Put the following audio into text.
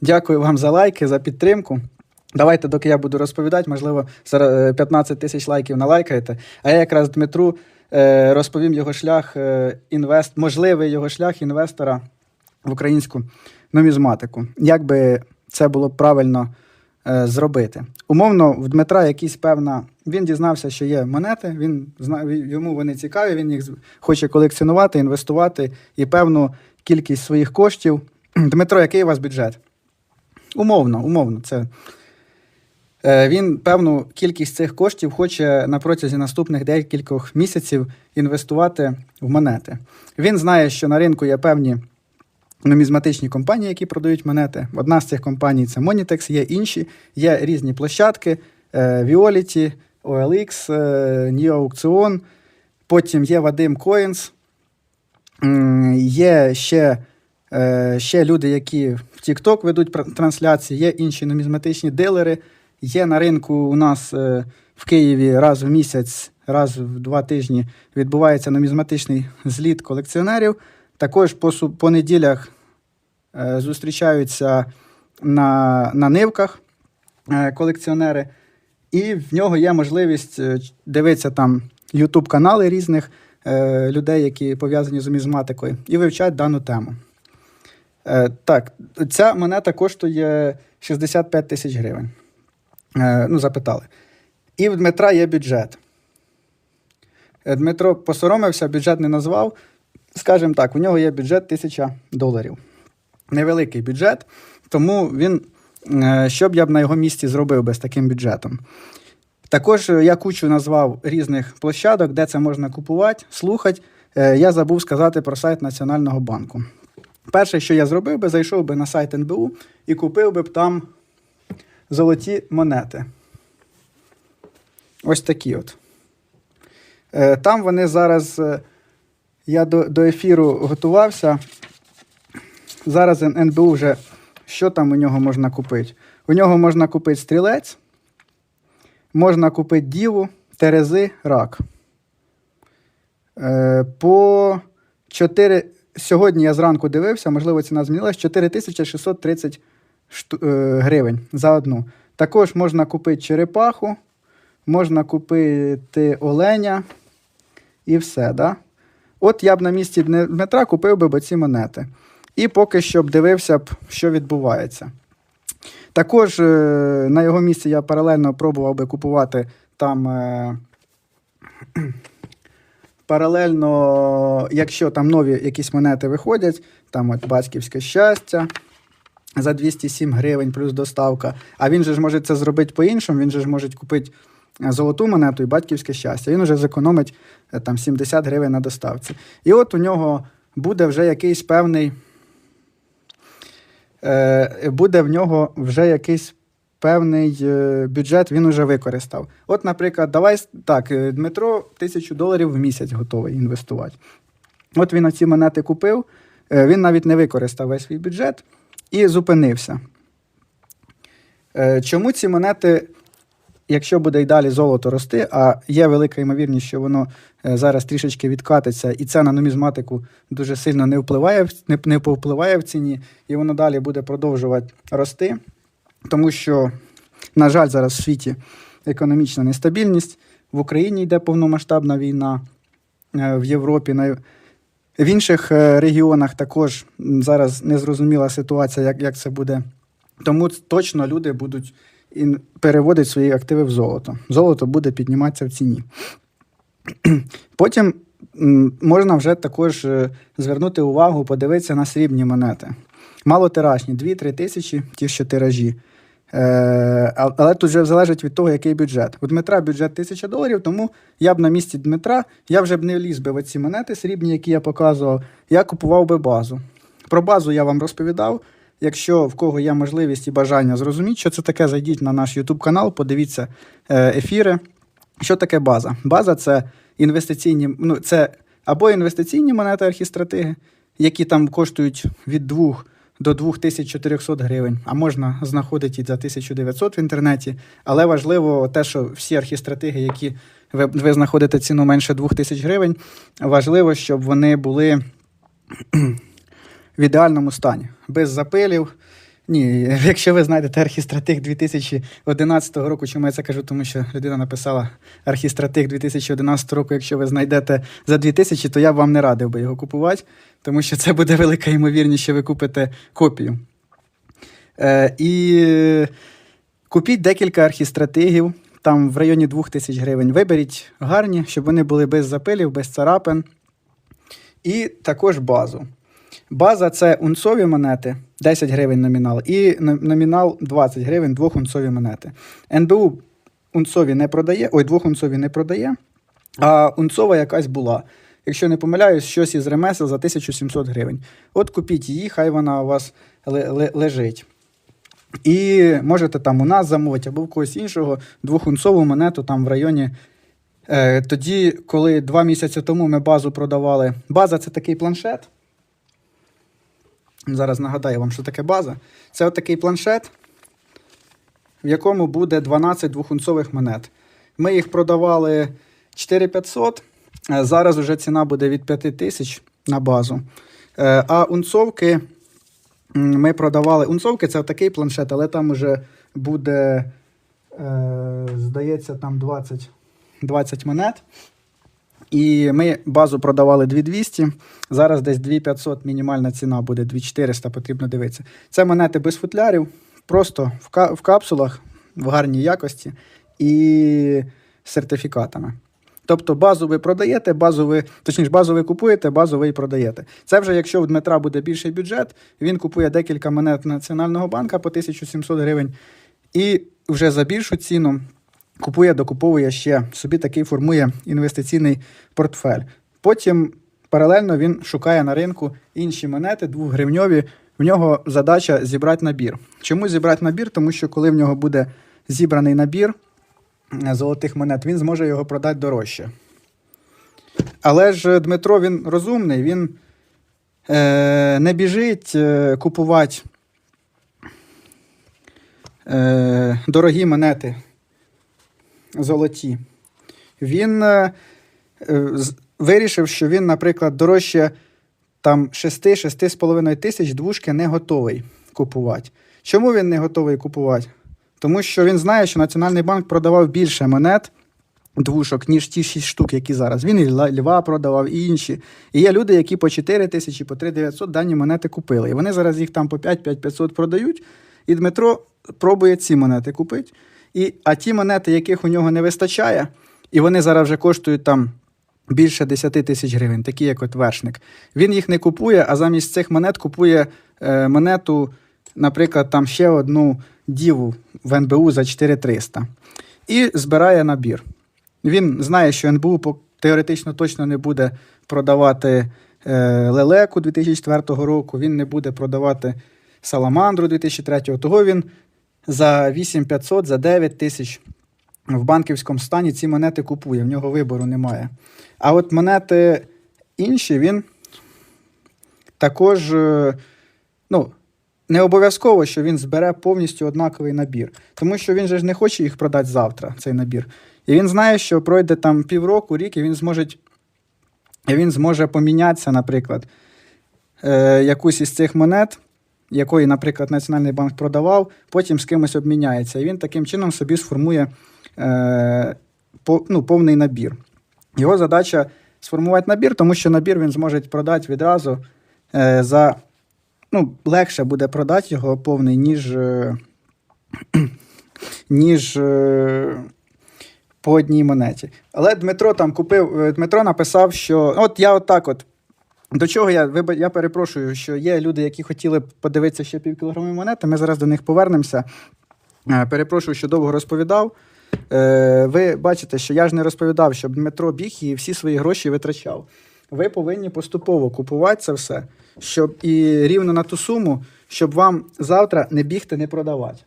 Дякую вам за лайки, за підтримку. Давайте, доки я буду розповідати, можливо, зараз е, 15 тисяч лайків налайкаєте. А я якраз Дмитру е, розповім його шлях е, інвест, можливий його шлях інвестора в українську нумізматику. Як би це було правильно зробити? Умовно, в Дмитра якісь певна. Він дізнався, що є монети, він йому вони цікаві, він їх хоче колекціонувати, інвестувати і певну кількість своїх коштів. Дмитро, який у вас бюджет? Умовно, умовно, це. Е, Він певну кількість цих коштів хоче на протязі наступних декількох місяців інвестувати в монети. Він знає, що на ринку є певні нумізматичні компанії, які продають монети. Одна з цих компаній це Monitex, є інші, є різні площадки: е, Violity, OLX, е, Neo Auction, потім є Vadim Coins, є ще, ще люди, які в TikTok ведуть трансляції, є інші нумізматичні дилери. Є на ринку у нас е, в Києві раз в місяць, раз в два тижні відбувається нумізматичний зліт колекціонерів. Також по, су- по неділях е, зустрічаються на, на нивках е, колекціонери, і в нього є можливість е, дивитися там YouTube канали різних е, людей, які пов'язані з нумізматикою, і вивчати дану тему. Е, так, ця монета коштує 65 тисяч гривень. Е, ну, запитали. І в Дмитра є бюджет. Е, Дмитро посоромився, бюджет не назвав. Скажімо так, у нього є бюджет 1000 доларів. Невеликий бюджет, тому він, е, що б я б на його місці зробив би з таким бюджетом. Також е, я кучу назвав різних площадок, де це можна купувати, слухати. Я забув сказати про сайт Національного банку. Перше, що я зробив би, зайшов би на сайт НБУ і купив би там золоті монети. Ось такі от. Е, Там вони зараз. е, Я до, до ефіру готувався. Зараз НБУ вже. Що там у нього можна купити? У нього можна купити стрілець, можна купити діву, терези, рак. Е, По 4. Сьогодні я зранку дивився, можливо, ціна змінилась 4630 шту, е, гривень за одну. Також можна купити черепаху, можна купити оленя і все. Да? От я б на місці Дмитра купив би ці монети. І поки що б дивився б, що відбувається. Також е, на його місці я паралельно пробував би купувати там. Паралельно, якщо там нові якісь монети виходять, там от батьківське щастя за 207 гривень плюс доставка. А він же ж може це зробити по-іншому, він же ж може купити е, золоту монету і батьківське щастя. Він вже зекономить е, там 70 гривень на доставці. І от у нього буде вже якийсь певний. Е, буде в нього вже якийсь певний е, бюджет, він уже використав. От, наприклад, давай так, е, Дмитро тисячу доларів в місяць готовий інвестувати. От він оці монети купив, е, він навіть не використав весь свій бюджет і зупинився. Чому ці монети, якщо буде й далі золото рости, а є велика ймовірність, що воно зараз трішечки відкатиться, і це на нумізматику дуже сильно не впливає, не повпливає в ціні, і воно далі буде продовжувати рости, тому що, на жаль, зараз в світі економічна нестабільність, в Україні йде повномасштабна війна, е, в Європі. В інших е, регіонах також зараз незрозуміла ситуація, як, як це буде. Тому точно люди будуть переводити свої активи в золото. Золото буде підніматися в ціні. Потім можна вже також е, звернути увагу, подивитися на срібні монети. Малотиражні, 2-3 тисячі, ті, що тиражі. Е, але тут вже залежить від того, який бюджет. У Дмитра бюджет 1000 доларів, тому я б на місці Дмитра я вже б не вліз би в ці монети срібні, які я показував. Я купував би базу. Про базу я вам розповідав. Якщо в кого є можливість і бажання зрозуміти, що це таке, зайдіть на наш YouTube канал, подивіться е, ефіри. Що таке база? База це інвестиційні, ну це або інвестиційні монети архістратиги, які там коштують від 2 до 2400 гривень, а можна знаходити і за 1900 в інтернеті. Але важливо те, що всі архістратеги, які ви, ви знаходите ціну менше 2000 гривень, важливо, щоб вони були в ідеальному стані, без запилів, Ні, якщо ви знайдете архістратиг 2011 року, чому я це кажу, тому що людина написала архістратиг 2011 року, якщо ви знайдете за 2000, то я б вам не радив би його купувати, тому що це буде велика ймовірність, що ви купите копію. Е, і купіть декілька архістратигів, там в районі 2000 гривень. Виберіть гарні, щоб вони були без запилів, без царапин. І також базу. База це унцові монети, 10 гривень номінал, і номінал 20 гривень двохунцові монети. НБУ унцові не продає, ой, двохунцові не продає, а унцова якась була. Якщо не помиляюсь, щось із ремесел за 1700 гривень. От купіть її, хай вона у вас ле- ле- лежить. І можете там у нас замовити або в когось іншого двохунцову монету там в районі. Е, тоді, коли два місяці тому ми базу продавали. База це такий планшет. Зараз нагадаю вам, що таке база. Це от такий планшет, в якому буде 12 двохунцових монет. Ми їх продавали 4500. е, Зараз вже ціна буде від 5000 на базу. Е, А унцовки ми продавали. Унцовки це такий планшет, але там вже буде, е, здається, там 20, 20 монет. І ми базу продавали 2200, зараз десь 2500 мінімальна ціна буде, 2400 потрібно дивитися. Це монети без футлярів, просто в, ка- в капсулах в гарній якості і сертифікатами. Тобто базу ви продаєте, базу ви, точніше, базу ви купуєте, базу ви і продаєте. Це вже якщо у Дмитра буде більший бюджет, він купує декілька монет Національного банка по 1700 гривень і вже за більшу ціну купує, докуповує ще собі такий формує інвестиційний портфель. Потім паралельно він шукає на ринку інші монети, двохгривньові. В нього задача зібрати набір. Чому зібрати набір? Тому що коли в нього буде зібраний набір е, золотих монет, він зможе його продати дорожче. Але ж Дмитро він розумний, він е, не біжить е, купувати е, дорогі монети золоті. Він е, е, вирішив, що він, наприклад, дорожче там 6-6,5 тисяч двушки не готовий купувати. Чому він не готовий купувати? Тому що він знає, що Національний банк продавав більше монет двушок, ніж ті 6 штук, які зараз. Він і Льва продавав, і інші. І є люди, які по 4 тисячі, по 3 900 дані монети купили. І вони зараз їх там по 5-5 500 продають. І Дмитро пробує ці монети купити. І, а ті монети, яких у нього не вистачає, і вони зараз вже коштують там більше 10 тисяч гривень, такі як от вершник. Він їх не купує, а замість цих монет купує е, монету, наприклад, там ще одну діву в НБУ за 4300. І збирає набір. Він знає, що НБУ теоретично точно не буде продавати е, лелеку 2004 року, він не буде продавати саламандру 2003, того він за 8500, за 9 тисяч в банківському стані ці монети купує, в нього вибору немає. А от монети інші він також е, ну, не обов'язково, що він збере повністю однаковий набір, тому що він же ж не хоче їх продати завтра, цей набір. І він знає, що пройде там півроку, рік, і він зможе, і він зможе помінятися, наприклад, е, якусь із цих монет, якої, наприклад, Національний банк продавав, потім з кимось обміняється. І він таким чином собі сформує е, по, ну, повний набір. Його задача сформувати набір, тому що набір він зможе продати відразу е, за. Ну, легше буде продати його повний, ніж, е, ніж е, по одній монеті. Але Дмитро там купив, е, Дмитро написав, що от я отак от. До чого я я перепрошую, що є люди, які хотіли б подивитися ще півкілограмові монети. Ми зараз до них повернемося. Е, Перепрошую, що довго розповідав. Е, Ви бачите, що я ж не розповідав, щоб Дмитро біг і всі свої гроші витрачав. Ви повинні поступово купувати це все, щоб і рівно на ту суму, щоб вам завтра не бігти, не продавати.